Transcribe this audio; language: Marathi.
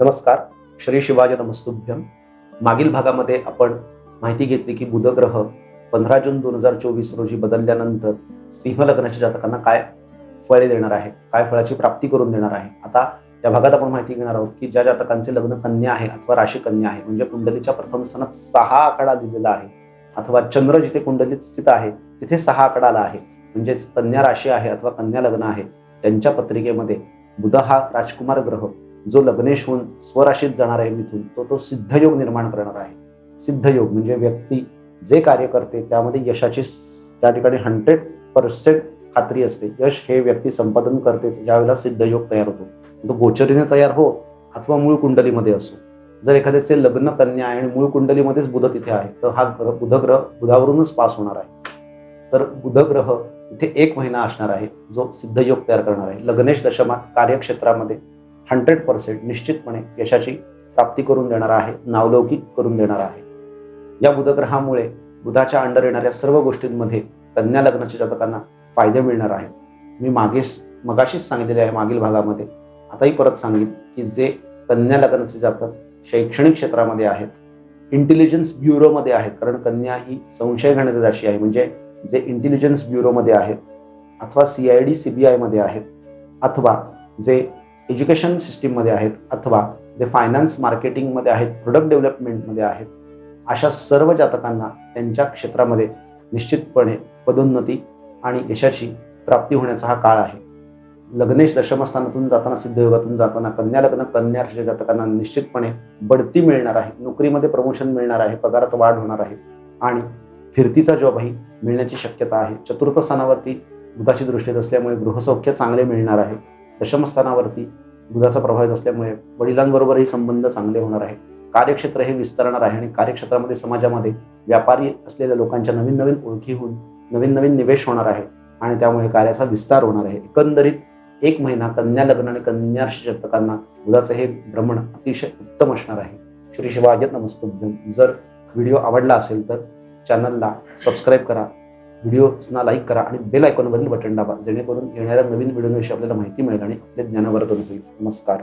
नमस्कार. श्री शिवाजी नमस्तुभ्यम मागील भागामध्ये आपण माहिती घेतली की बुधग्रह पंधरा जून दोन हजार चोवीस रोजी बदलल्यानंतर सिंह लग्नाच्या जातकांना काय फळे देणार आहे काय फळाची प्राप्ती करून देणार आहे? आता या भागात आपण माहिती घेणार आहोत की ज्या जातकांचे लग्न कन्या आहे अथवा राशी कन्या आहे म्हणजे कुंडलीच्या प्रथम स्थानात सहा आकडा दिलेला आहे अथवा चंद्र जिथे कुंडलीत स्थित आहे तिथे सहा आकडा आला आहे म्हणजेच कन्या राशी आहे अथवा कन्या लग्न आहे त्यांच्या पत्रिकेमध्ये बुध हा राजकुमार ग्रह जो लग्नेश होऊन स्वराशीत जाणार आहे मिथून तो तो सिद्धयोग निर्माण करणार आहे. सिद्धयोग म्हणजे व्यक्ती जे कार्य करते त्यामध्ये यशाची त्या ठिकाणी हंड्रेड पर्सेंट खात्री असते. यश हे व्यक्ती संपादन करते ज्यावेळेला सिद्धयोग तयार होतो. तो गोचरीने तयार हो अथवा मूळ कुंडलीमध्ये असो. जर एखाद्याचे लग्न कन्या आहे आणि मूळ कुंडलीमध्येच बुध तिथे आहे तर हा ग्रह बुधग्रह बुधावरूनच पास होणार आहे. तर बुधग्रह इथे एक महिना असणार आहे जो सिद्धयोग तयार करणार आहे. लग्नेश दशमात कार्यक्षेत्रामध्ये हंड्रेड पर्सेंट निश्चितपणे यशाची प्राप्ती करून देणार आहे नावलौकिक करून देणार आहे. या बुधग्रहामुळे बुधाच्या अंडर येणाऱ्या सर्व गोष्टींमध्ये कन्या लग्नाच्या जातकांना फायदे मिळणार आहेत. मी मागेच मगाशीच सांगितलेले आहे मागील भागामध्ये. आताही परत सांगेन की जे कन्या लग्नाचे जातक शैक्षणिक क्षेत्रामध्ये आहेत इंटेलिजन्स ब्युरोमध्ये आहेत कारण कन्या ही संशय घेणारी राशी आहे म्हणजे जे इंटेलिजन्स ब्युरोमध्ये आहेत अथवा C I D C B आयमध्ये आहेत अथवा जे एज्युकेशन सिस्टीममध्ये आहेत अथवा जे फायनान्स मार्केटिंगमध्ये आहेत प्रोडक्ट डेव्हलपमेंटमध्ये आहेत अशा सर्व जातकांना त्यांच्या क्षेत्रामध्ये निश्चितपणे पदोन्नती आणि यशाची प्राप्ती होण्याचा हा काळ आहे. लग्नेश दशमस्थानातून जाताना सिद्धयोगातून जाताना कन्या लग्न कन्या जातकांना निश्चितपणे बढती मिळणार आहे नोकरीमध्ये प्रमोशन मिळणार आहे पगारात वाढ होणार आहे आणि फिरतीचा जॉबही मिळण्याची शक्यता आहे. चतुर्थ स्थानावरती बुधाची दृष्टीत असल्यामुळे गृहसौख्य चांगले मिळणार आहे. दशमस्थानावरती दुधाचा प्रभावित असल्यामुळे वडिलांबरोबरही संबंध चांगले होणार आहे कार्यक्षेत्र हे विस्तारणार आहे आणि कार्यक्षेत्रामध्ये समाजामध्ये व्यापारी असलेल्या लोकांच्या नवीन नवीन ओळखी होऊन नवीन नवीन निवेश होणार आहे आणि त्यामुळे कार्याचा विस्तार होणार आहे. एकंदरीत एक महिना कन्या लग्न आणि कन्या राशी जातकांना हे भ्रमण अतिशय उत्तम असणार आहे. श्री शिवाय नमस्तुभ्यम. जर व्हिडिओ आवडला असेल तर चॅनलला सबस्क्राईब करा. व्हिडिओजना लाईक करा आणि बेल आयकॉनवरील बटन दाबा जेणेकरून येणाऱ्या नवीन व्हिडिओविषयी आपल्याला माहिती मिळेल आणि आपले ज्ञानवर्धन होईल. नमस्कार.